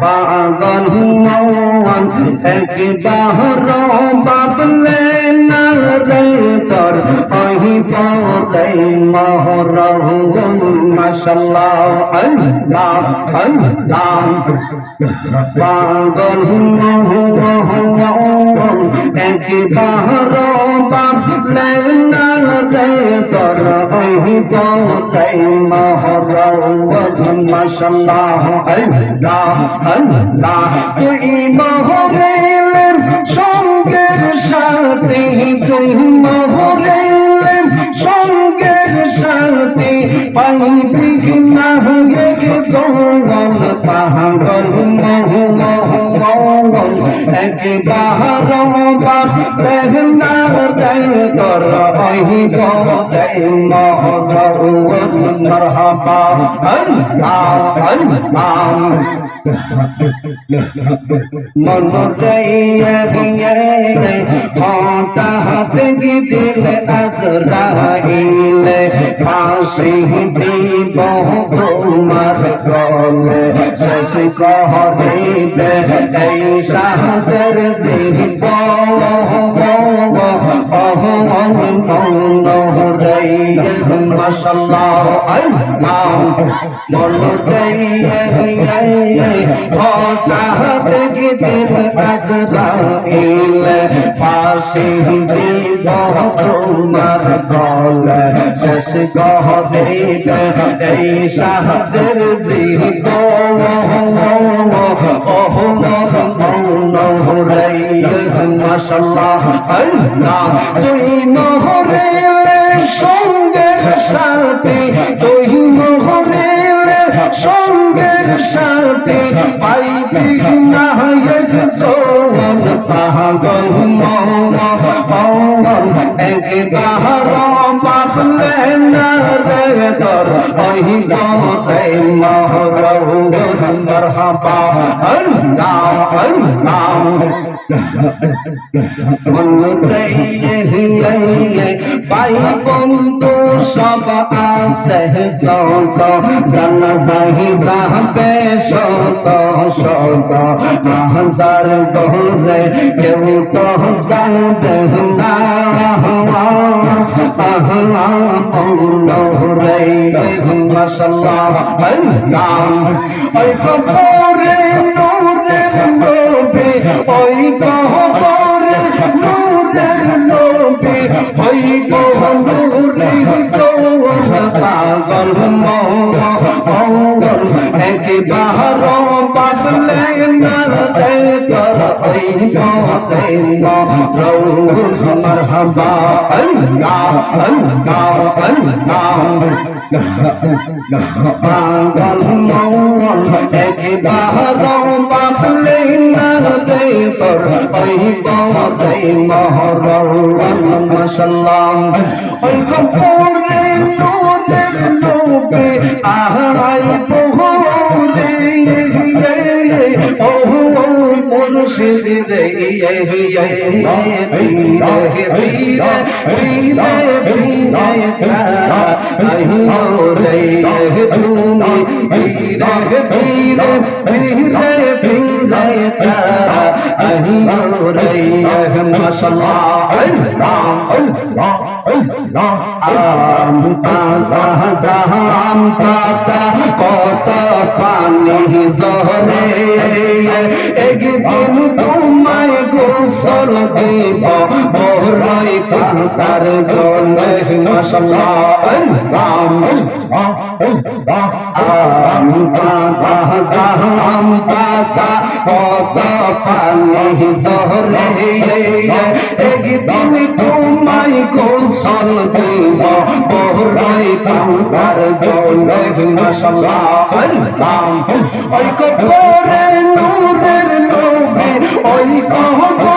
পাগল মন একবার বাবলে না রে তোর ওহি পরে মহরহুম মাশাল্লাহ। আল্লাহ আল্লাহ। পাগল একবার বাবলে না রে তোর ওহি পরে মহরহুম মাশাল্লাহ। আল্লাহ আল্লাহ। তুই মহরেলেন সঙ্গের সাথে তুই মহরেলেন সঙ্গের সাথে পাইবি না এক জঙ্গল পাহাড় মহ মহ মঙ্গল একবার বাপ দেহনা দেয় তোর অহিব আল্লাহ। মনোরইয়ে হঠাৎ গিদিল আজরাইল ফাঁসি দিব তোমার গলে। শেষ করিবে এই সাহাদের জীব দিব তোমার গলে শেষ করিবে এই সাহাদের জীব ওহ মাশাল্লাহ আল্লাহ তুই নহরে সঙ্গের সাথে তুই নহরে সঙ্গের সাথে পাইবি না এক জোন পাগল মন একবার বাবলে না রে তোর। অহিব মহর মরহবা পাই বন্ধু সব আছে সত জানা যাহি যাবে সত সত আহদার গহরে কেউ তো যাবে না আহলা মৌলরে মাশাল্লাহ। আল্লাহ ওই কবরে নবী ওই গহবর নূরের নবী ওই নূরে দৌল পাগল মৌল একবার বাদলে না রে তোর ওই মতে মরৌ মারহাবা আল্লাহ আল্লাহ আল্লাহ পাগল মৌল একবার বাদলে না রে তোর ওই মতে মরৌ মাশাল্লাহ ওই মুর্শিদ রে আম পাতা কত পানি জহরে একদিন গোসল দিব বহরাই পাতার জলে মাশাল্লাহ আম পাতা জাহাম পাতা কত পানি জহরে একদিন তোমায় গোসল দিব বহরাই পাতার জলে মাশাল্লাহ আল্লাহ ওই কবরে নূরের নবী ওই কবরে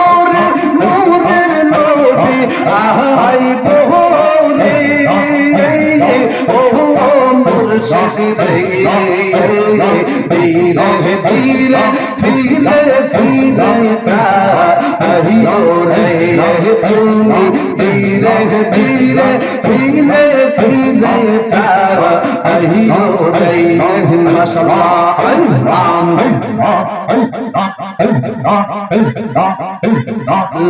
আহাই বহরে বহু মুর্শিদ ধীরে ধীরে ধীরে ফিরে চাহিও রে তুমি ধীরে ধীরে ফিরে ফিরে চাহিও রে মাশাআল্লাহ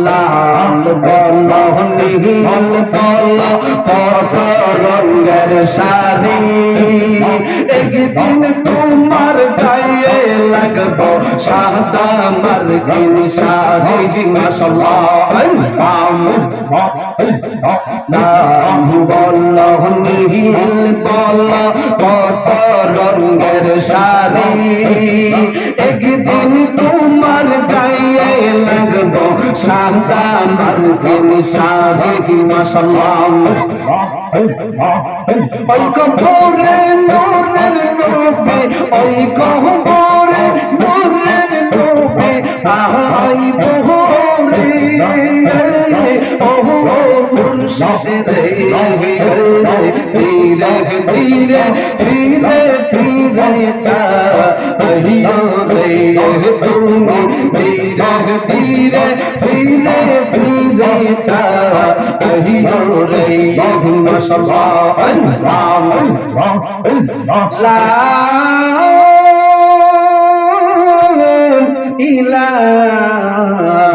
লাল বল নীল বল কত রঙের শাড়ি একদিন গায়ে লাগবো সাদা মার্কিন শাড়ি মাশাআল্লাহ নাম বল নীল বল কত রঙের শাড়ি। একদিন তোমার গায়ে লাগবো। সাদা মার্কিন শাড়ি মাশাআল্লাহ ওই কবরে নূরের নূরে ওই কবরে নূরের নূরে আই বহরে ও মুর্শিদ ধীরে ধীরে ফিরে ফিরে চাহিও রে তুমি ধীরে ধীরে ফিরে ফিরে চাহিও রে মাশাআল্লাহ লা ইলাহা।